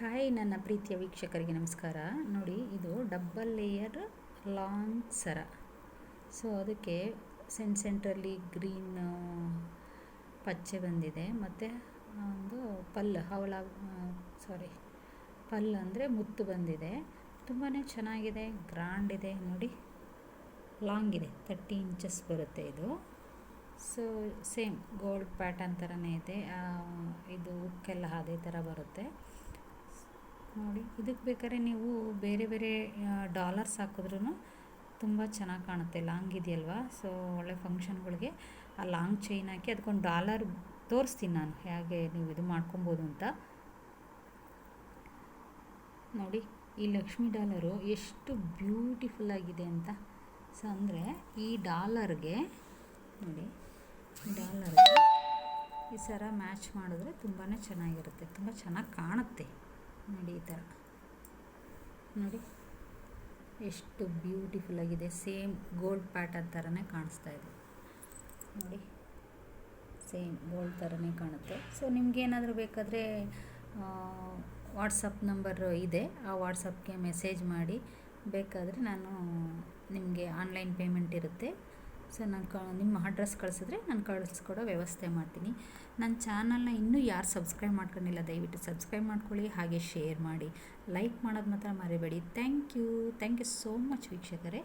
Hi ನನ್ನ ಪ್ರೀತಿಯ ವೀಕ್ಷಕರಿಗೆ ನಮಸ್ಕಾರ. ನೋಡಿ, ಇದು ಡಬ್ಬಲ್ ಲೇಯರ್ ಲಾಂಗ್ ಸರ. ಸೊ ಅದಕ್ಕೆ ಸೆಂಟ್ ಸೆಂಟ್ರಲ್ಲಿ ಗ್ರೀನ್ ಪಚ್ಚೆ ಬಂದಿದೆ. ಮತ್ತು ಒಂದು ಪಲ್, ಹವಳ ಸಾರಿ ಪಲ್ ಅಂದರೆ ಮುತ್ತು ಬಂದಿದೆ. ತುಂಬಾ ಚೆನ್ನಾಗಿದೆ ಗ್ರ್ಯಾಂಡ್ ಇದೆ. ನೋಡಿ ಲಾಂಗ್ ಇದೆ. ತರ್ಟಿ ಇಂಚಸ್ ಬರುತ್ತೆ ಇದು. ಸೊ ಸೇಮ್ ಗೋಲ್ಡ್ ಪ್ಯಾಟರ್ನ್ ಥರನೇ ಇದೆ. ಇದು ಉಕ್ಕೆಲ್ಲ ಅದೇ ಥರ ಬರುತ್ತೆ. ನೋಡಿ. ಇದಕ್ಕೆ ಬೇಕಾದ್ರೆ ನೀವು ಬೇರೆ ಬೇರೆ ಡಾಲರ್ಸ್ ಹಾಕಿದ್ರೂ ತುಂಬ ಚೆನ್ನಾಗಿ ಕಾಣುತ್ತೆ. ಲಾಂಗ್ ಇದೆಯಲ್ವಾ? ಸೊ ಒಳ್ಳೆ ಫಂಕ್ಷನ್ಗಳಿಗೆ ಆ ಲಾಂಗ್ ಚೈನ್ ಹಾಕಿ ಅದಕ್ಕೊಂದು ಡಾಲರ್ ತೋರಿಸ್ತೀನಿ ನಾನು. ಹೇಗೆ ನೀವು ಇದು ಮಾಡ್ಕೊಬೋದು ಅಂತ. ನೋಡಿ, ಈ ಲಕ್ಷ್ಮಿ ಡಾಲರು ಎಷ್ಟು ಬ್ಯೂಟಿಫುಲ್ ಆಗಿದೆ ಅಂತ. ಸೊ ಅಂದರೆ ಈ ಡಾಲರ್ಗೆ, ನೋಡಿ ಡಾಲರ್ಗೆ ಈ ಸರ ಮ್ಯಾಚ್ ಮಾಡಿದ್ರೆ ತುಂಬಾ ಚೆನ್ನಾಗಿರುತ್ತೆ. ತುಂಬ ಚೆನ್ನಾಗಿ ಕಾಣುತ್ತೆ. ನೋಡಿ ಈ ಥರ. ನೋಡಿ, ಎಷ್ಟು ಬ್ಯೂಟಿಫುಲ್ ಆಗಿದೆ. ಸೇಮ್ ಗೋಲ್ಡ್ ಪ್ಯಾಟರ್ನ್ ಥರನೇ ಕಾಣಿಸ್ತಾ ಇದೆ. ನೋಡಿ ಸೇಮ್ ಗೋಲ್ಡ್ ಥರನೇ ಕಾಣುತ್ತೆ. ಸೊ ನಿಮಗೇನಾದರೂ ಬೇಕಾದರೆ ವಾಟ್ಸಪ್ ನಂಬರ್ ಇದೆ. ಆ ವಾಟ್ಸಪ್ಗೆ ಮೆಸೇಜ್ ಮಾಡಿ. ಬೇಕಾದರೆ ನಾನು ನಿಮಗೆ ಆನ್ಲೈನ್ ಪೇಮೆಂಟ್ ಇರುತ್ತೆ. ಸೊ ನಾನು ಕ, ನಿಮ್ಮ ಅಡ್ರೆಸ್ ಕಳಿಸಿದ್ರೆ ನಾನು ಕಳಿಸ್ಕೊಡೋ ವ್ಯವಸ್ಥೆ ಮಾಡ್ತೀನಿ. ನನ್ನ ಚಾನಲ್ನ ಇನ್ನೂ ಯಾರು ಸಬ್ಸ್ಕ್ರೈಬ್ ಮಾಡ್ಕೊಂಡಿಲ್ಲ, ದಯವಿಟ್ಟು ಸಬ್ಸ್ಕ್ರೈಬ್ ಮಾಡ್ಕೊಳ್ಳಿ, ಹಾಗೆ ಶೇರ್ ಮಾಡಿ. ಲೈಕ್ ಮಾಡೋದು ಮಾತ್ರ ಮರಿಬೇಡಿ. Thank you thank you so much ವೀಕ್ಷಕರೇ.